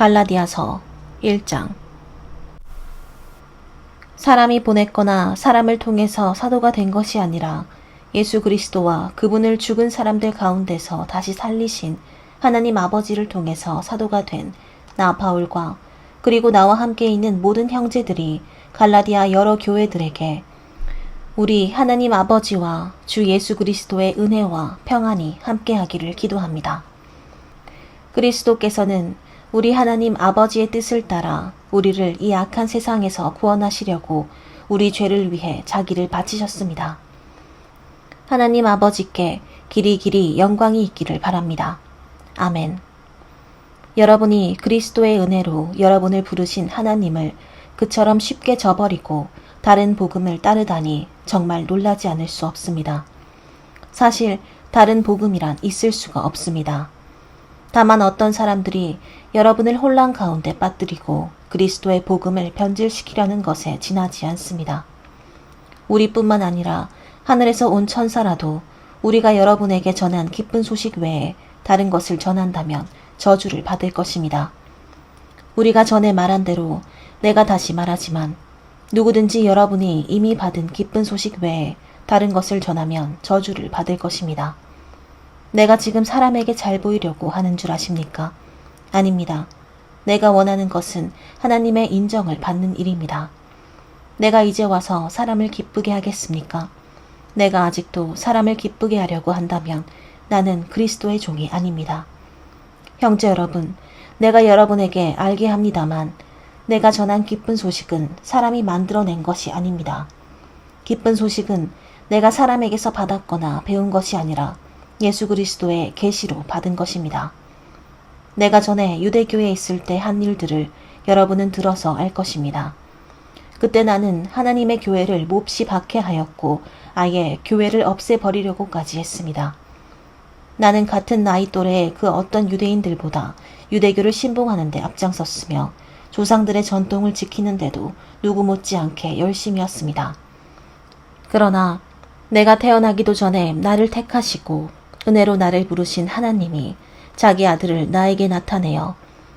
갈라디아서 1장 사람이 보냈거나 사람을 통해서 사도가 된 것이 아니라 예수 그리스도와 그분을 죽은 사람들 가운데서 다시 살리신 하나님 아버지를 통해서 사도가 된 나 바울과 그리고 나와 함께 있는 모든 형제들이 갈라디아 여러 교회들에게 우리 하나님 아버지와 주 예수 그리스도의 은혜와 평안이 함께하기를 기도합니다. 그리스도께서는 우리 하나님 아버지의 뜻을 따라 우리를 이 악한 세상에서 구원하시려고 우리 죄를 위해 자기를 바치셨습니다. 하나님 아버지께 길이 길이 영광이 있기를 바랍니다. 아멘. 여러분이 그리스도의 은혜로 여러분을 부르신 하나님을 그처럼 쉽게 저버리고 다른 복음을 따르다니 정말 놀라지 않을 수 없습니다. 사실 다른 복음이란 있을 수가 없습니다. 다만 어떤 사람들이 여러분을 혼란 가운데 빠뜨리고 그리스도의 복음을 변질시키려는 것에 지나지 않습니다. 우리뿐만 아니라 하늘에서 온 천사라도 우리가 여러분에게 전한 기쁜 소식 외에 다른 것을 전한다면 저주를 받을 것입니다. 우리가 전에 말한 대로 내가 다시 말하지만 누구든지 여러분이 이미 받은 기쁜 소식 외에 다른 것을 전하면 저주를 받을 것입니다. 내가 지금 사람에게 잘 보이려고 하는 줄 아십니까? 아닙니다. 내가 원하는 것은 하나님의 인정을 받는 일입니다. 내가 이제 와서 사람을 기쁘게 하겠습니까? 내가 아직도 사람을 기쁘게 하려고 한다면 나는 그리스도의 종이 아닙니다. 형제 여러분, 내가 여러분에게 알게 합니다만 내가 전한 기쁜 소식은 사람이 만들어낸 것이 아닙니다. 기쁜 소식은 내가 사람에게서 받았거나 배운 것이 아니라 예수 그리스도의 계시로 받은 것입니다. 내가 전에 유대교에 있을 때 한 일들을 여러분은 들어서 알 것입니다. 그때 나는 하나님의 교회를 몹시 박해하였고 아예 교회를 없애버리려고까지 했습니다. 나는 같은 나이 또래의 그 어떤 유대인들보다 유대교를 신봉하는데 앞장섰으며 조상들의 전통을 지키는데도 누구 못지않게 열심이었습니다. 그러나 내가 태어나기도 전에 나를 택하시고 은혜로 나를 부르신 하나님이 자기 아들을 나에게 나타내어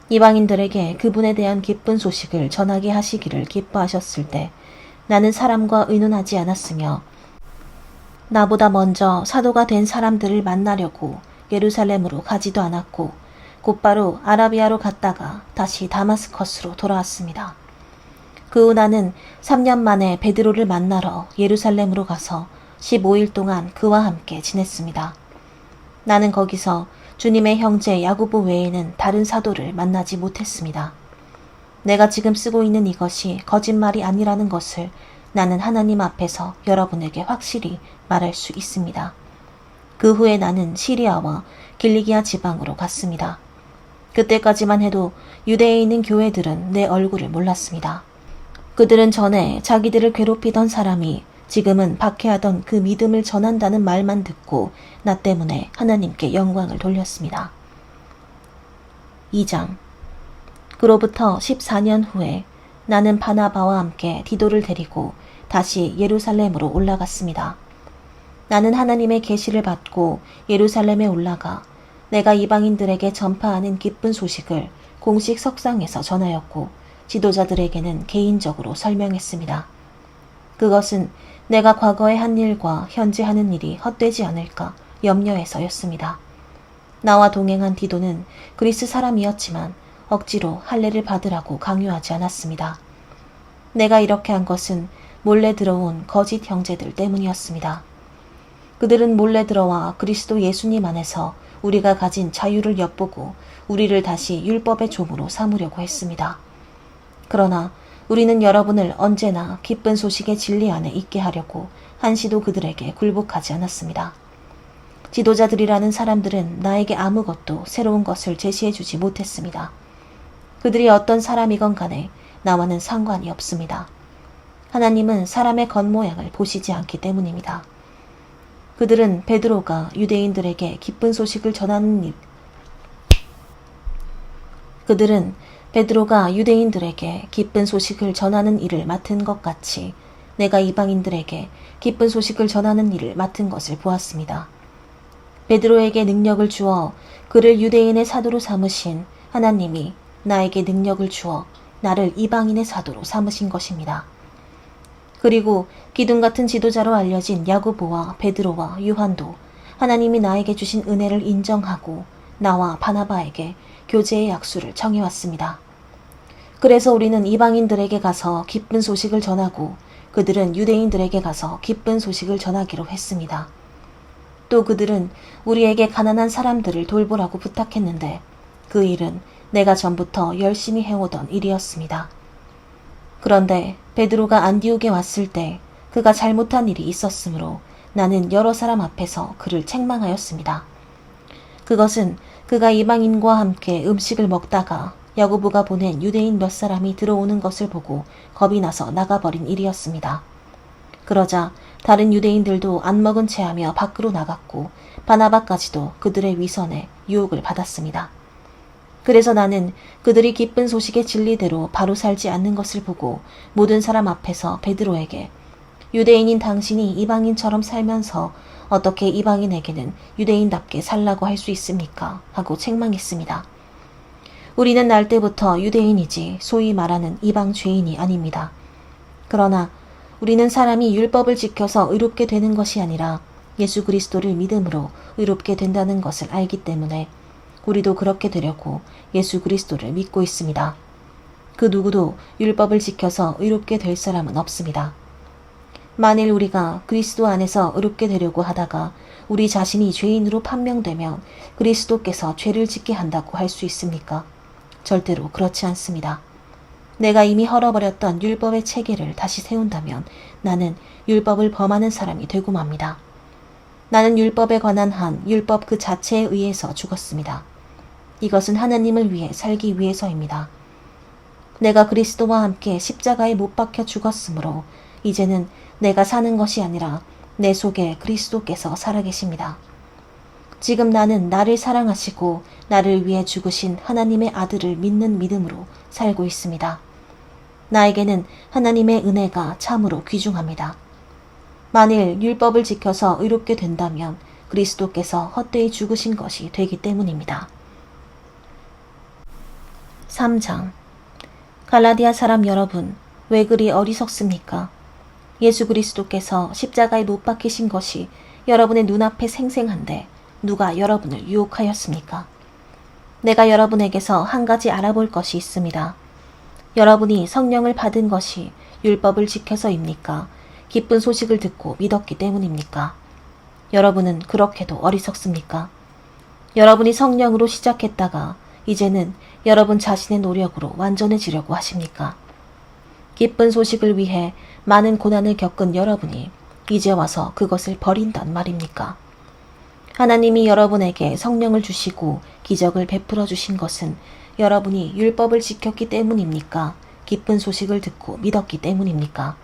이방인들에게 그분에 대한 기쁜 소식을 전하게 하시기를 기뻐하셨을 때 나는 사람과 의논하지 않았으며 나보다 먼저 사도가 된 사람들을 만나려고 예루살렘으로 가지도 않았고 곧바로 아라비아로 갔다가 다시 다마스커스로 돌아왔습니다. 그 후 나는 3년 만에 베드로를 만나러 예루살렘으로 가서 15일 동안 그와 함께 지냈습니다. 나는 거기서 주님의 형제 야구보 외에는 다른 사도를 만나지 못했습니다. 내가 지금 쓰고 있는 이것이 거짓말이 아니라는 것을 나는 하나님 앞에서 여러분에게 확실히 말할 수 있습니다. 그 후에 나는 시리아와 길리기아 지방으로 갔습니다. 그때까지만 해도 유대에 있는 교회들은 내 얼굴을 몰랐습니다. 그들은 전에 자기들을 괴롭히던 사람이 지금은 박해하던 그 믿음을 전한다는 말만 듣고 나 때문에 하나님께 영광을 돌렸습니다. 2장 그로부터 14년 후에 나는 바나바와 함께 디도를 데리고 다시 예루살렘으로 올라갔습니다. 나는 하나님의 계시를 받고 예루살렘에 올라가 내가 이방인들에게 전파하는 기쁜 소식을 공식 석상에서 전하였고 지도자들에게는 개인적으로 설명했습니다. 그것은 내가 과거에 한 일과 현재 하는 일이 헛되지 않을까 염려해서였습니다. 나와 동행한 디도는 그리스 사람이었지만 억지로 할례를 받으라고 강요하지 않았습니다. 내가 이렇게 한 것은 몰래 들어온 거짓 형제들 때문이었습니다. 그들은 몰래 들어와 그리스도 예수님 안에서 우리가 가진 자유를 엿보고 우리를 다시 율법의 종으로 삼으려고 했습니다. 그러나 우리는 여러분을 언제나 기쁜 소식의 진리 안에 있게 하려고 한시도 그들에게 굴복하지 않았습니다. 지도자들이라는 사람들은 나에게 아무것도 새로운 것을 제시해 주지 못했습니다. 그들이 어떤 사람이건 간에 나와는 상관이 없습니다. 하나님은 사람의 겉모양을 보시지 않기 때문입니다. 그들은 베드로가 유대인들에게 기쁜 소식을 전하는 일, 그들은 베드로가 유대인들에게 기쁜 소식을 전하는 일을 맡은 것 같이 내가 이방인들에게 기쁜 소식을 전하는 일을 맡은 것을 보았습니다. 베드로에게 능력을 주어 그를 유대인의 사도로 삼으신 하나님이 나에게 능력을 주어 나를 이방인의 사도로 삼으신 것입니다. 그리고 기둥 같은 지도자로 알려진 야고보와 베드로와 요한도 하나님이 나에게 주신 은혜를 인정하고 나와 바나바에게 교제의 약수를 청해왔습니다. 그래서 우리는 이방인들에게 가서 기쁜 소식을 전하고 그들은 유대인들에게 가서 기쁜 소식을 전하기로 했습니다. 또 그들은 우리에게 가난한 사람들을 돌보라고 부탁했는데 그 일은 내가 전부터 열심히 해오던 일이었습니다. 그런데 베드로가 안디옥에 왔을 때 그가 잘못한 일이 있었으므로 나는 여러 사람 앞에서 그를 책망하였습니다. 그것은 그가 이방인과 함께 음식을 먹다가 야고보가 보낸 유대인 몇 사람이 들어오는 것을 보고 겁이 나서 나가버린 일이었습니다. 그러자 다른 유대인들도 안 먹은 채 하며 밖으로 나갔고 바나바까지도 그들의 위선에 유혹을 받았습니다. 그래서 나는 그들이 기쁜 소식의 진리대로 바로 살지 않는 것을 보고 모든 사람 앞에서 베드로에게 유대인인 당신이 이방인처럼 살면서 어떻게 이방인에게는 유대인답게 살라고 할 수 있습니까? 하고 책망했습니다. 우리는 날 때부터 유대인이지 소위 말하는 이방 죄인이 아닙니다. 그러나 우리는 사람이 율법을 지켜서 의롭게 되는 것이 아니라 예수 그리스도를 믿음으로 의롭게 된다는 것을 알기 때문에 우리도 그렇게 되려고 예수 그리스도를 믿고 있습니다. 그 누구도 율법을 지켜서 의롭게 될 사람은 없습니다. 만일 우리가 그리스도 안에서 의롭게 되려고 하다가 우리 자신이 죄인으로 판명되면 그리스도께서 죄를 짓게 한다고 할 수 있습니까? 절대로 그렇지 않습니다. 내가 이미 헐어버렸던 율법의 체계를 다시 세운다면 나는 율법을 범하는 사람이 되고 맙니다. 나는 율법에 관한 한 율법 그 자체에 의해서 죽었습니다. 이것은 하나님을 위해 살기 위해서입니다. 내가 그리스도와 함께 십자가에 못 박혀 죽었으므로 이제는 내가 사는 것이 아니라 내 속에 그리스도께서 살아계십니다. 지금 나는 나를 사랑하시고 나를 위해 죽으신 하나님의 아들을 믿는 믿음으로 살고 있습니다. 나에게는 하나님의 은혜가 참으로 귀중합니다. 만일 율법을 지켜서 의롭게 된다면 그리스도께서 헛되이 죽으신 것이 되기 때문입니다. 3장 갈라디아 사람 여러분, 왜 그리 어리석습니까? 예수 그리스도께서 십자가에 못 박히신 것이 여러분의 눈앞에 생생한데 누가 여러분을 유혹하였습니까? 내가 여러분에게서 한 가지 알아볼 것이 있습니다. 여러분이 성령을 받은 것이 율법을 지켜서입니까? 기쁜 소식을 듣고 믿었기 때문입니까? 여러분은 그렇게도 어리석습니까? 여러분이 성령으로 시작했다가 이제는 여러분 자신의 노력으로 완전해지려고 하십니까? 기쁜 소식을 위해 많은 고난을 겪은 여러분이 이제 와서 그것을 버린단 말입니까? 하나님이 여러분에게 성령을 주시고 기적을 베풀어 주신 것은 여러분이 율법을 지켰기 때문입니까? 기쁜 소식을 듣고 믿었기 때문입니까?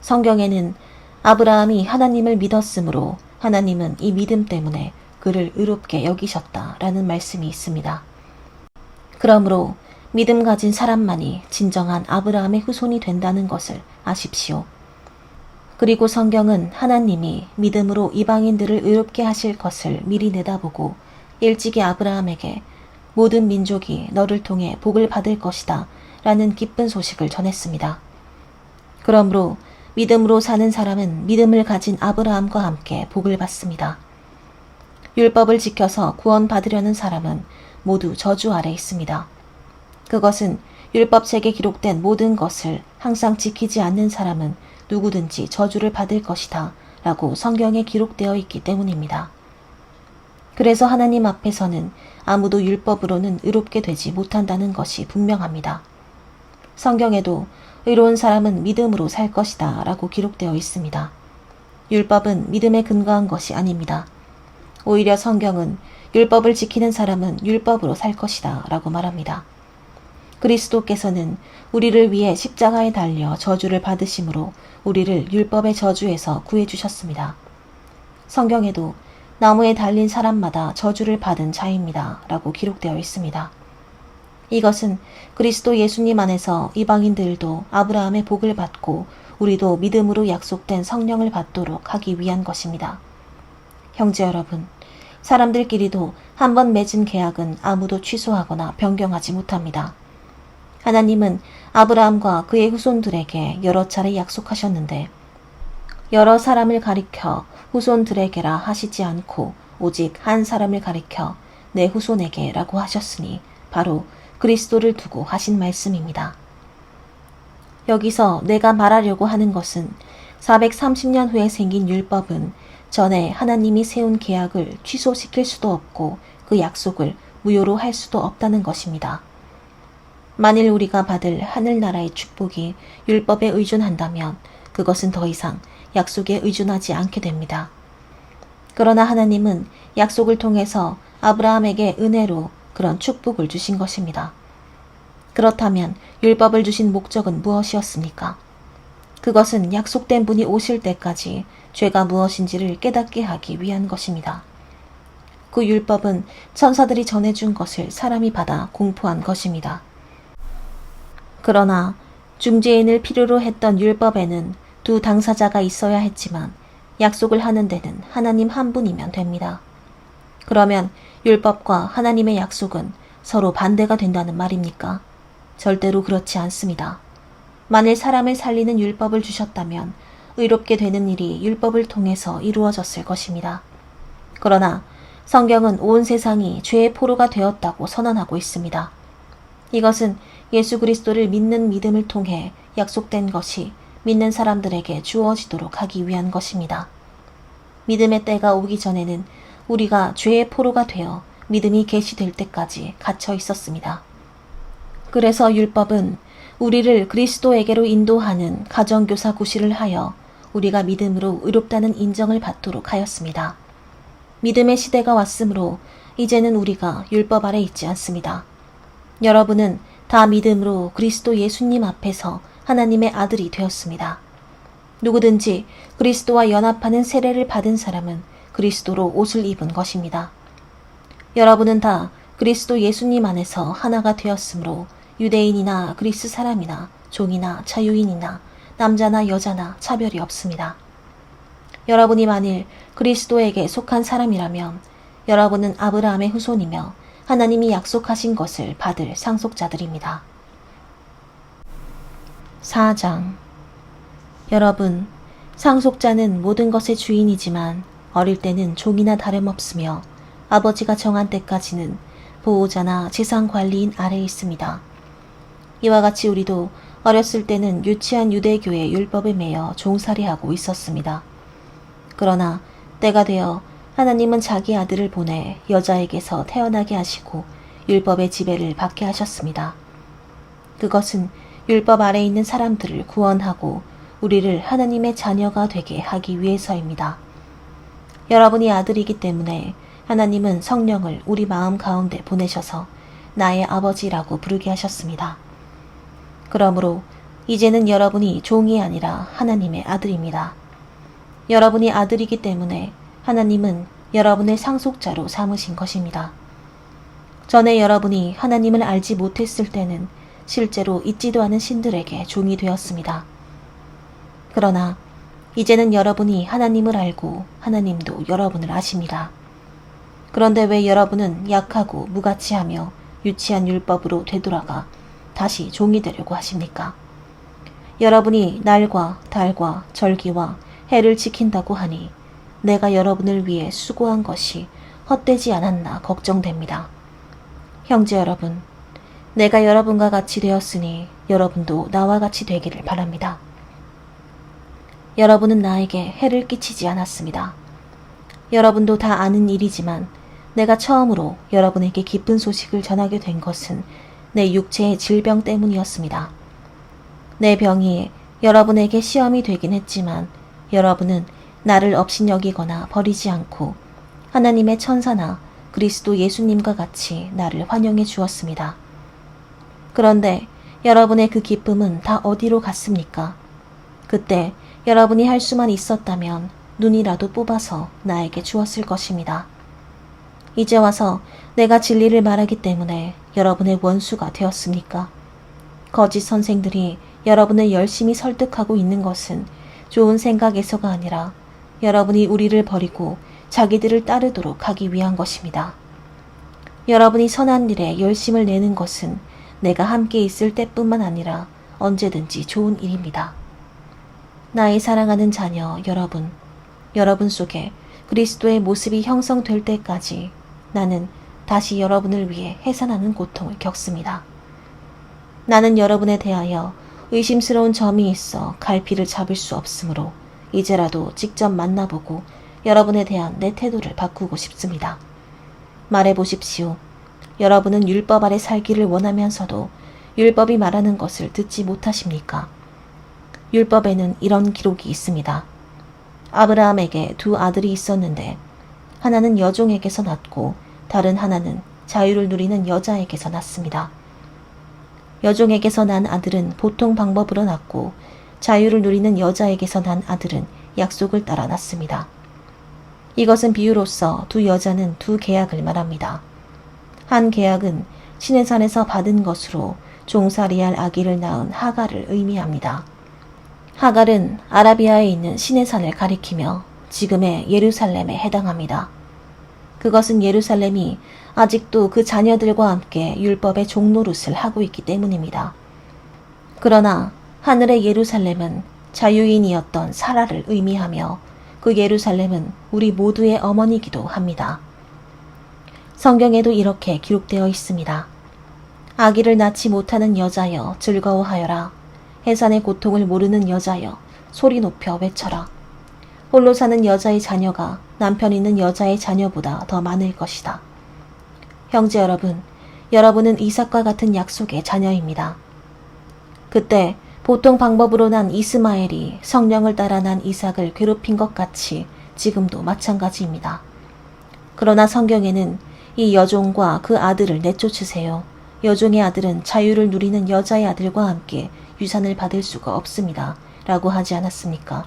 성경에는 아브라함이 하나님을 믿었으므로 하나님은 이 믿음 때문에 그를 의롭게 여기셨다라는 말씀이 있습니다. 그러므로 믿음 가진 사람만이 진정한 아브라함의 후손이 된다는 것을 아십시오. 그리고 성경은 하나님이 믿음으로 이방인들을 의롭게 하실 것을 미리 내다보고 일찍이 아브라함에게 모든 민족이 너를 통해 복을 받을 것이다 라는 기쁜 소식을 전했습니다. 그러므로 믿음으로 사는 사람은 믿음을 가진 아브라함과 함께 복을 받습니다. 율법을 지켜서 구원받으려는 사람은 모두 저주 아래 있습니다. 그것은 율법책에 기록된 모든 것을 항상 지키지 않는 사람은 누구든지 저주를 받을 것이다 라고 성경에 기록되어 있기 때문입니다. 그래서 하나님 앞에서는 아무도 율법으로는 의롭게 되지 못한다는 것이 분명합니다. 성경에도 의로운 사람은 믿음으로 살 것이다 라고 기록되어 있습니다. 율법은 믿음에 근거한 것이 아닙니다. 오히려 성경은 율법을 지키는 사람은 율법으로 살 것이다 라고 말합니다. 그리스도께서는 우리를 위해 십자가에 달려 저주를 받으심으로 우리를 율법의 저주에서 구해주셨습니다. 성경에도 나무에 달린 사람마다 저주를 받은 자입니다. 라고 기록되어 있습니다. 이것은 그리스도 예수님 안에서 이방인들도 아브라함의 복을 받고 우리도 믿음으로 약속된 성령을 받도록 하기 위한 것입니다. 형제 여러분, 사람들끼리도 한 번 맺은 계약은 아무도 취소하거나 변경하지 못합니다. 하나님은 아브라함과 그의 후손들에게 여러 차례 약속하셨는데 여러 사람을 가리켜 후손들에게라 하시지 않고 오직 한 사람을 가리켜 내 후손에게라고 하셨으니 바로 그리스도를 두고 하신 말씀입니다. 여기서 내가 말하려고 하는 것은 430년 후에 생긴 율법은 전에 하나님이 세운 계약을 취소시킬 수도 없고 그 약속을 무효로 할 수도 없다는 것입니다. 만일 우리가 받을 하늘나라의 축복이 율법에 의존한다면 그것은 더 이상 약속에 의존하지 않게 됩니다. 그러나 하나님은 약속을 통해서 아브라함에게 은혜로 그런 축복을 주신 것입니다. 그렇다면 율법을 주신 목적은 무엇이었습니까? 그것은 약속된 분이 오실 때까지 죄가 무엇인지를 깨닫게 하기 위한 것입니다. 그 율법은 천사들이 전해준 것을 사람이 받아 공포한 것입니다. 그러나 중재인을 필요로 했던 율법에는 두 당사자가 있어야 했지만 약속을 하는 데는 하나님 한 분이면 됩니다. 그러면 율법과 하나님의 약속은 서로 반대가 된다는 말입니까? 절대로 그렇지 않습니다. 만일 사람을 살리는 율법을 주셨다면 의롭게 되는 일이 율법을 통해서 이루어졌을 것입니다. 그러나 성경은 온 세상이 죄의 포로가 되었다고 선언하고 있습니다. 이것은 예수 그리스도를 믿는 믿음을 통해 약속된 것이 믿는 사람들에게 주어지도록 하기 위한 것입니다. 믿음의 때가 오기 전에는 우리가 죄의 포로가 되어 믿음이 계시될 때까지 갇혀 있었습니다. 그래서 율법은 우리를 그리스도에게로 인도하는 가정교사 구실을 하여 우리가 믿음으로 의롭다는 인정을 받도록 하였습니다. 믿음의 시대가 왔으므로 이제는 우리가 율법 아래 있지 않습니다. 여러분은 다 믿음으로 그리스도 예수님 앞에서 하나님의 아들이 되었습니다. 누구든지 그리스도와 연합하는 세례를 받은 사람은 그리스도로 옷을 입은 것입니다. 여러분은 다 그리스도 예수님 안에서 하나가 되었으므로 유대인이나 그리스 사람이나 종이나 자유인이나 남자나 여자나 차별이 없습니다. 여러분이 만일 그리스도에게 속한 사람이라면 여러분은 아브라함의 후손이며 하나님이 약속하신 것을 받을 상속자들입니다. 4장 여러분, 상속자는 모든 것의 주인이지만 어릴 때는 종이나 다름없으며 아버지가 정한 때까지는 보호자나 재산 관리인 아래에 있습니다. 이와 같이 우리도 어렸을 때는 유치한 유대교의 율법에 매여 종살이하고 있었습니다. 그러나 때가 되어 하나님은 자기 아들을 보내 여자에게서 태어나게 하시고 율법의 지배를 받게 하셨습니다. 그것은 율법 아래 있는 사람들을 구원하고 우리를 하나님의 자녀가 되게 하기 위해서입니다. 여러분이 아들이기 때문에 하나님은 성령을 우리 마음 가운데 보내셔서 나의 아버지라고 부르게 하셨습니다. 그러므로 이제는 여러분이 종이 아니라 하나님의 아들입니다. 여러분이 아들이기 때문에 하나님은 여러분의 상속자로 삼으신 것입니다. 전에 여러분이 하나님을 알지 못했을 때는 실제로 있지도 않은 신들에게 종이 되었습니다. 그러나 이제는 여러분이 하나님을 알고 하나님도 여러분을 아십니다. 그런데 왜 여러분은 약하고 무가치하며 유치한 율법으로 되돌아가 다시 종이 되려고 하십니까? 여러분이 날과 달과 절기와 해를 지킨다고 하니 내가 여러분을 위해 수고한 것이 헛되지 않았나 걱정됩니다. 형제 여러분, 내가 여러분과 같이 되었으니 여러분도 나와 같이 되기를 바랍니다. 여러분은 나에게 해를 끼치지 않았습니다. 여러분도 다 아는 일이지만 내가 처음으로 여러분에게 기쁜 소식을 전하게 된 것은 내 육체의 질병 때문이었습니다. 내 병이 여러분에게 시험이 되긴 했지만 여러분은 나를 업신여기거나 버리지 않고 하나님의 천사나 그리스도 예수님과 같이 나를 환영해 주었습니다. 그런데 여러분의 그 기쁨은 다 어디로 갔습니까? 그때 여러분이 할 수만 있었다면 눈이라도 뽑아서 나에게 주었을 것입니다. 이제 와서 내가 진리를 말하기 때문에 여러분의 원수가 되었습니까? 거짓 선생들이 여러분을 열심히 설득하고 있는 것은 좋은 생각에서가 아니라 여러분이 우리를 버리고 자기들을 따르도록 하기 위한 것입니다. 여러분이 선한 일에 열심을 내는 것은 내가 함께 있을 때뿐만 아니라 언제든지 좋은 일입니다. 나의 사랑하는 자녀 여러분, 여러분 속에 그리스도의 모습이 형성될 때까지 나는 다시 여러분을 위해 해산하는 고통을 겪습니다. 나는 여러분에 대하여 의심스러운 점이 있어 갈피를 잡을 수 없으므로 이제라도 직접 만나보고 여러분에 대한 내 태도를 바꾸고 싶습니다. 말해 보십시오. 여러분은 율법 아래 살기를 원하면서도 율법이 말하는 것을 듣지 못하십니까? 율법에는 이런 기록이 있습니다. 아브라함에게 두 아들이 있었는데 하나는 여종에게서 났고 다른 하나는 자유를 누리는 여자에게서 났습니다. 여종에게서 난 아들은 보통 방법으로 났고 자유를 누리는 여자에게서 난 아들은 약속을 따라 났습니다. 이것은 비유로서 두 여자는 두 계약을 말합니다. 한 계약은 신의 산에서 받은 것으로 종살이할 아기를 낳은 하갈을 의미합니다. 하갈은 아라비아에 있는 신의 산을 가리키며 지금의 예루살렘에 해당합니다. 그것은 예루살렘이 아직도 그 자녀들과 함께 율법의 종노릇을 하고 있기 때문입니다. 그러나 하늘의 예루살렘은 자유인이었던 사라를 의미하며 그 예루살렘은 우리 모두의 어머니이기도 합니다. 성경에도 이렇게 기록되어 있습니다. 아기를 낳지 못하는 여자여 즐거워하여라. 해산의 고통을 모르는 여자여 소리 높여 외쳐라. 홀로 사는 여자의 자녀가 남편 있는 여자의 자녀보다 더 많을 것이다. 형제 여러분, 여러분은 이삭과 같은 약속의 자녀입니다. 그때 보통 방법으로 난 이스마엘이 성령을 따라 난 이삭을 괴롭힌 것 같이 지금도 마찬가지입니다. 그러나 성경에는 이 여종과 그 아들을 내쫓으세요. 여종의 아들은 자유를 누리는 여자의 아들과 함께 유산을 받을 수가 없습니다. 라고 하지 않았습니까?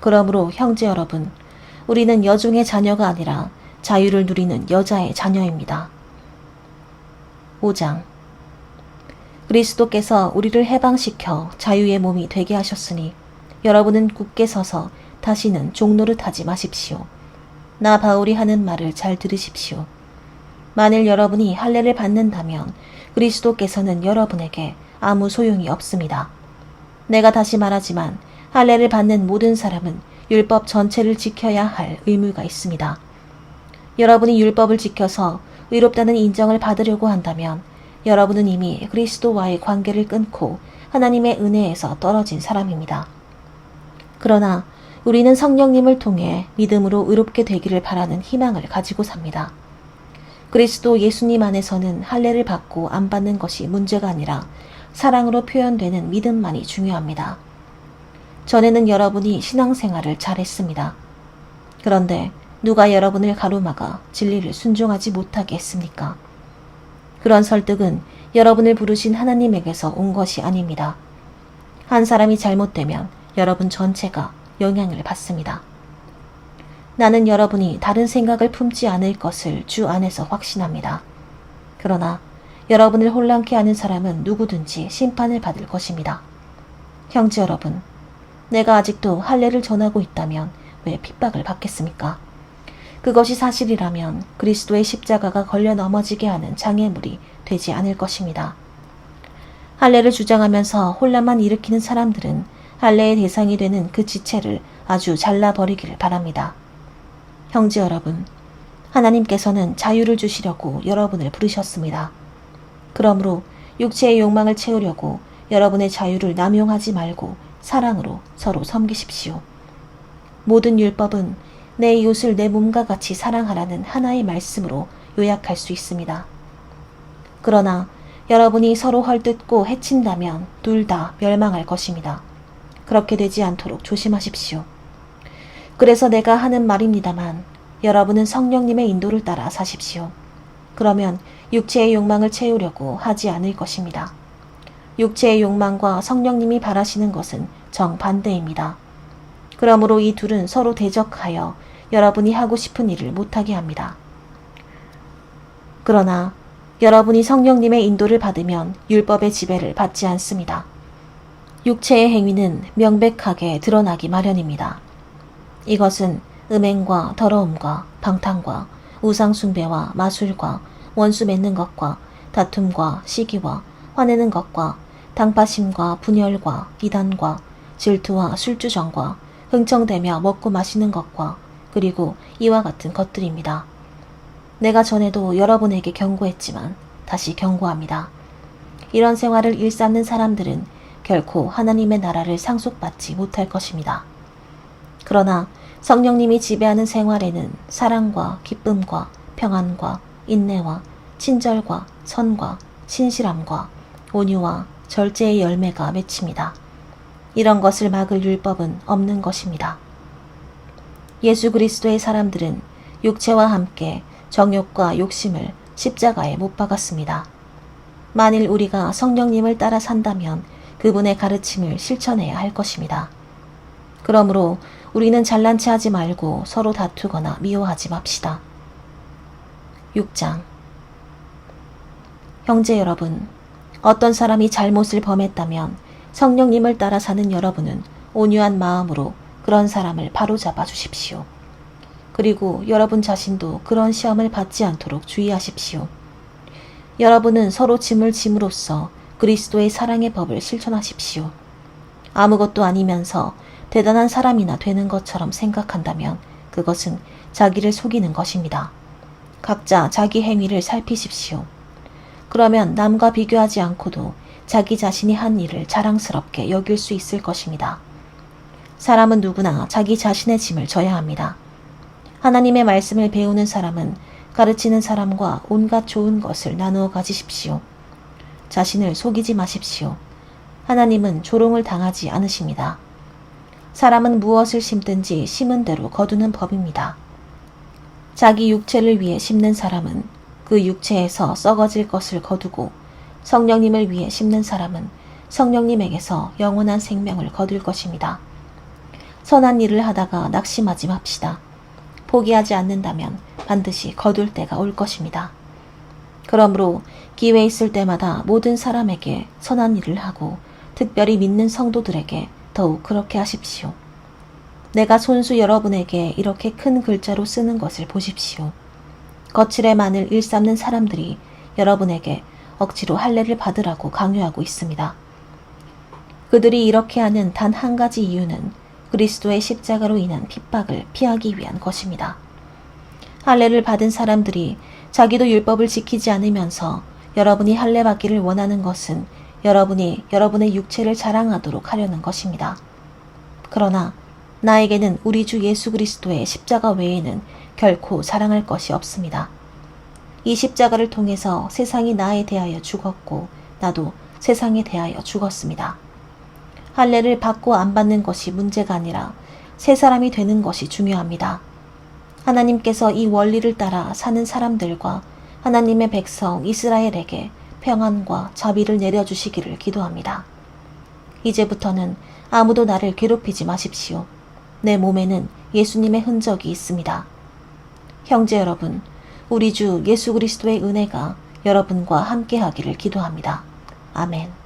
그러므로 형제 여러분, 우리는 여종의 자녀가 아니라 자유를 누리는 여자의 자녀입니다. 5장 그리스도께서 우리를 해방시켜 자유의 몸이 되게 하셨으니 여러분은 굳게 서서 다시는 종노릇 하지 마십시오. 나 바울이 하는 말을 잘 들으십시오. 만일 여러분이 할례를 받는다면 그리스도께서는 여러분에게 아무 소용이 없습니다. 내가 다시 말하지만 할례를 받는 모든 사람은 율법 전체를 지켜야 할 의무가 있습니다. 여러분이 율법을 지켜서 의롭다는 인정을 받으려고 한다면 여러분은 이미 그리스도와의 관계를 끊고 하나님의 은혜에서 떨어진 사람입니다. 그러나 우리는 성령님을 통해 믿음으로 의롭게 되기를 바라는 희망을 가지고 삽니다. 그리스도 예수님 안에서는 할례를 받고 안 받는 것이 문제가 아니라 사랑으로 표현되는 믿음만이 중요합니다. 전에는 여러분이 신앙생활을 잘했습니다. 그런데 누가 여러분을 가로막아 진리를 순종하지 못하게 했습니까? 그런 설득은 여러분을 부르신 하나님에게서 온 것이 아닙니다. 한 사람이 잘못되면 여러분 전체가 영향을 받습니다. 나는 여러분이 다른 생각을 품지 않을 것을 주 안에서 확신합니다. 그러나 여러분을 혼란케 하는 사람은 누구든지 심판을 받을 것입니다. 형제 여러분, 내가 아직도 할례를 전하고 있다면 왜 핍박을 받겠습니까? 그것이 사실이라면 그리스도의 십자가가 걸려 넘어지게 하는 장애물이 되지 않을 것입니다. 할례를 주장하면서 혼란만 일으키는 사람들은 할례의 대상이 되는 그 지체를 아주 잘라버리기를 바랍니다. 형제 여러분, 하나님께서는 자유를 주시려고 여러분을 부르셨습니다. 그러므로 육체의 욕망을 채우려고 여러분의 자유를 남용하지 말고 사랑으로 서로 섬기십시오. 모든 율법은 내 이웃을 내 몸과 같이 사랑하라는 하나의 말씀으로 요약할 수 있습니다. 그러나 여러분이 서로 헐뜯고 해친다면 둘 다 멸망할 것입니다. 그렇게 되지 않도록 조심하십시오. 그래서 내가 하는 말입니다만 여러분은 성령님의 인도를 따라 사십시오. 그러면 육체의 욕망을 채우려고 하지 않을 것입니다. 육체의 욕망과 성령님이 바라시는 것은 정반대입니다. 그러므로 이 둘은 서로 대적하여 여러분이 하고 싶은 일을 못하게 합니다. 그러나 여러분이 성령님의 인도를 받으면 율법의 지배를 받지 않습니다. 육체의 행위는 명백하게 드러나기 마련입니다. 이것은 음행과 더러움과 방탕과 우상숭배와 마술과 원수 맺는 것과 다툼과 시기와 화내는 것과 당파심과 분열과 이단과 질투와 술주정과 흥청대며 먹고 마시는 것과 그리고 이와 같은 것들입니다. 내가 전에도 여러분에게 경고했지만 다시 경고합니다. 이런 생활을 일삼는 사람들은 결코 하나님의 나라를 상속받지 못할 것입니다. 그러나 성령님이 지배하는 생활에는 사랑과 기쁨과 평안과 인내와 친절과 선과 신실함과 온유와 절제의 열매가 맺힙니다. 이런 것을 막을 율법은 없는 것입니다. 예수 그리스도의 사람들은 육체와 함께 정욕과 욕심을 십자가에 못 박았습니다. 만일 우리가 성령님을 따라 산다면 그분의 가르침을 실천해야 할 것입니다. 그러므로 우리는 잘난 체 하지 말고 서로 다투거나 미워하지 맙시다. 6장 형제 여러분, 어떤 사람이 잘못을 범했다면 성령님을 따라 사는 여러분은 온유한 마음으로 그런 사람을 바로잡아 주십시오. 그리고 여러분 자신도 그런 시험을 받지 않도록 주의하십시오. 여러분은 서로 짐을 짐으로써 그리스도의 사랑의 법을 실천하십시오. 아무것도 아니면서 대단한 사람이나 되는 것처럼 생각한다면 그것은 자기를 속이는 것입니다. 각자 자기 행위를 살피십시오. 그러면 남과 비교하지 않고도 자기 자신이 한 일을 자랑스럽게 여길 수 있을 것입니다. 사람은 누구나 자기 자신의 짐을 져야 합니다. 하나님의 말씀을 배우는 사람은 가르치는 사람과 온갖 좋은 것을 나누어 가지십시오. 자신을 속이지 마십시오. 하나님은 조롱을 당하지 않으십니다. 사람은 무엇을 심든지 심은 대로 거두는 법입니다. 자기 육체를 위해 심는 사람은 그 육체에서 썩어질 것을 거두고 성령님을 위해 심는 사람은 성령님에게서 영원한 생명을 거둘 것입니다. 선한 일을 하다가 낙심하지 맙시다. 포기하지 않는다면 반드시 거둘 때가 올 것입니다. 그러므로 기회 있을 때마다 모든 사람에게 선한 일을 하고 특별히 믿는 성도들에게 더욱 그렇게 하십시오. 내가 손수 여러분에게 이렇게 큰 글자로 쓰는 것을 보십시오. 거칠의 만을 일삼는 사람들이 여러분에게 억지로 할례를 받으라고 강요하고 있습니다. 그들이 이렇게 하는 단 한 가지 이유는 그리스도의 십자가로 인한 핍박을 피하기 위한 것입니다. 할례를 받은 사람들이 자기도 율법을 지키지 않으면서 여러분이 할례 받기를 원하는 것은 여러분이 여러분의 육체를 자랑하도록 하려는 것입니다. 그러나 나에게는 우리 주 예수 그리스도의 십자가 외에는 결코 자랑할 것이 없습니다. 이 십자가를 통해서 세상이 나에 대하여 죽었고 나도 세상에 대하여 죽었습니다. 할례를 받고 안 받는 것이 문제가 아니라 새 사람이 되는 것이 중요합니다. 하나님께서 이 원리를 따라 사는 사람들과 하나님의 백성 이스라엘에게 평안과 자비를 내려주시기를 기도합니다. 이제부터는 아무도 나를 괴롭히지 마십시오. 내 몸에는 예수님의 흔적이 있습니다. 형제 여러분, 우리 주 예수 그리스도의 은혜가 여러분과 함께 하기를 기도합니다. 아멘.